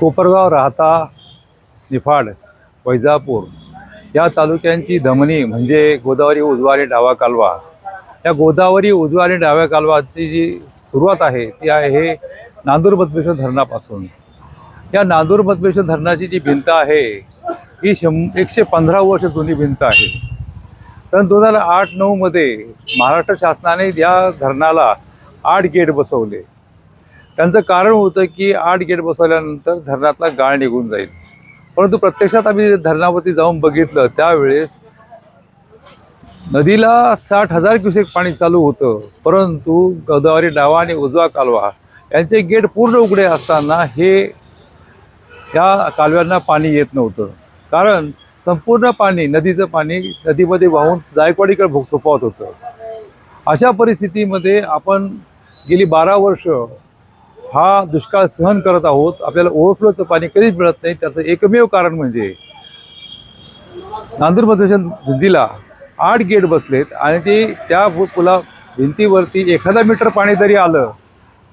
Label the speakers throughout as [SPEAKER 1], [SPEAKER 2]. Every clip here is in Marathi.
[SPEAKER 1] कोपरगाव राहता निफाड वैजापूर या तालुक्यांची धमनी म्हणजे गोदावरी उजवारी डावा कालवा. या गोदावरी उजवारी डाव्या कालवाची जी सुरुवात आहे ती आहे नांदूर बदमेश्वर धरणापासून. या नांदूर बदमेश्वर धरणाची जी भिंत आहे ही शं एकशे पंधरा वर्ष जुनी भिंत आहे. सन दोन हजार आठ नऊमध्ये महाराष्ट्र शासनाने या धरणाला आठ गेट बसवले. त्यांचं कारण होतं की आठ गेट बसवल्यानंतर धरणातला गाळ निघून जाईल. परंतु प्रत्यक्षात आम्ही धरणावरती जाऊन बघितलं त्यावेळेस नदीला साठ हजार क्युसेक पाणी चालू होतं. परंतु गोदावरी डावा आणि उजवा कालवा यांचे गेट पूर्ण उघडे असताना हे या कालव्यांना पाणी येत नव्हतं. कारण संपूर्ण पाणी नदीचं पाणी नदीमध्ये वाहून जायकवाडीकडे भोग सोपवत होतं. अशा परिस्थितीमध्ये आपण गेली बारा वर्ष हा दुष्काळ सहन करत आहोत. आपल्याला ओव्हरफ्लोचं पाणी कधीच मिळत नाही. त्याचं एकमेव कारण म्हणजे नांदूर मधेशन भिंतीला आठ गेट बसलेत आणि ते त्या पुला भिंतीवरती एखादा मीटर पाणी जरी आलं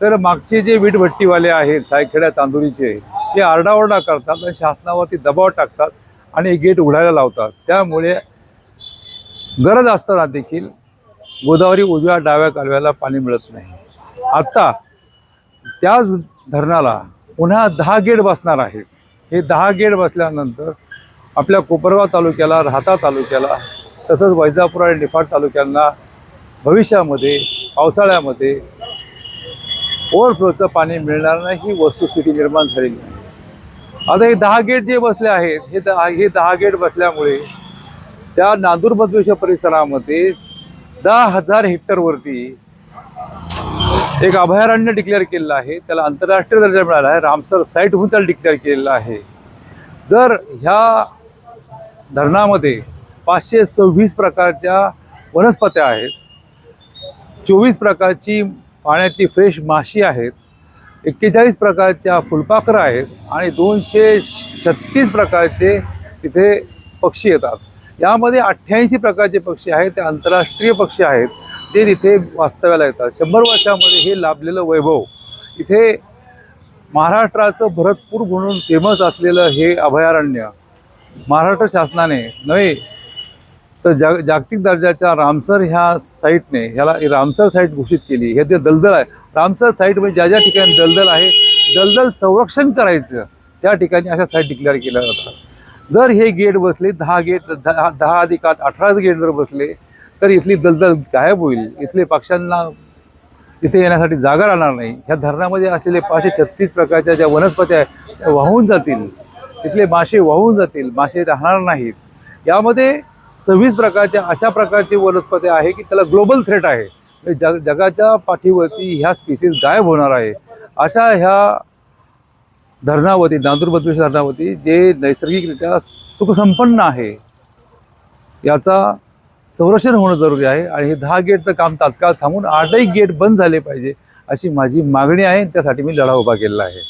[SPEAKER 1] तर मागचे जे वीटभट्टीवाले आहेत सायखेड्या चांदुरीचे ते आरडाओरडा करतात आणि शासनावरती दबाव टाकतात आणि गेट उघडायला लावतात. त्यामुळे गरज असताना देखील गोदावरी उजव्या डाव्या कालव्याला पाणी मिळत नाही. आत्ता त्याच धरणाला पुन्हा दहा गेट बसणार आहेत हे दहा गेट बसल्यानंतर आपल्या कोपरगाव तालुक्याला राहता तालुक्याला तसंच वैजापूर आणि निफाड तालुक्यांना भविष्यामध्ये पावसाळ्यामध्ये ओव्हरफ्लोचं पाणी मिळणार नाही ही वस्तुस्थिती निर्माण झालेली आहे. आता हे दहा गेट जे बसले आहेत हे दहा हे दहा गेट बसल्यामुळे त्या नांदूर बदवेश्वर परिसरामध्ये दहा हजार हेक्टरवरती एक अभयारण्य डिक्लेअर केलेलं आहे. त्याला आंतरराष्ट्रीय दर्जा मिळाला आहे. रामसर साईट म्हणून त्याला डिक्लेअर केलेलं आहे. जर ह्या धरणामध्ये पाचशे सव्वीस प्रकारच्या वनस्पत्या आहेत चोवीस प्रकारची पाण्याची फ्रेश माशी आहेत एक्केचाळीस प्रकारच्या फुलपाखरं आहेत आणि दोनशे छत्तीस प्रकारचे तिथे पक्षी येतात. यामध्ये अठ्ठ्याऐंशी प्रकारचे पक्षी आहेत ते आंतरराष्ट्रीय पक्षी आहेत. ते तिथे वास्तव्याला येतात. शंभर वर्षामध्ये हे लाभलेलं वैभव इथे महाराष्ट्राचं भरतपूर म्हणून फेमस असलेलं हे अभयारण्य महाराष्ट्र शासनाने नव्हे तर जाग जागतिक दर्जाच्या रामसर ह्या साईटने ह्याला रामसर साईट घोषित केली. हे ते दलदल आहे. रामसर साईट म्हणजे ज्या ज्या ठिकाणी दलदल आहे दलदल संरक्षण करायचं त्या ठिकाणी अशा साईट डिक्लेअर केल्या जातात. जर हे गेट बसले दहा गेट दहा दहा अधिक आठ अठराच गेट जर बसले तर इथली दलदल गायब होईल. इथले पक्ष्यांना इथे येण्यासाठी जागा राहणार नाही. ह्या धरणामध्ये असलेले पाचशे छत्तीस प्रकारच्या ज्या वनस्पती आहेत त्या वाहून जातील. तिथले मासे वाहून जातील. मासे राहणार नाहीत. यामध्ये सव्वीस प्रकारच्या अशा प्रकारची वनस्पती आहे की त्याला ग्लोबल थ्रेट आहे. म्हणजे जग जगाच्या पाठीवरती ह्या स्पीसीज गायब होणार आहे. अशा ह्या धरणावरती नांदूर धरणावरती जे नैसर्गिकरित्या सुखसंपन्न आहे याचा संरक्षण होणं जरुरी आहे आणि हे दहा गेटचं काम तात्काळ थांबून आठही गेट बंद झाले पाहिजे अशी माझी मागणी आहे त्यासाठी मी लढा उभा केलेला आहे.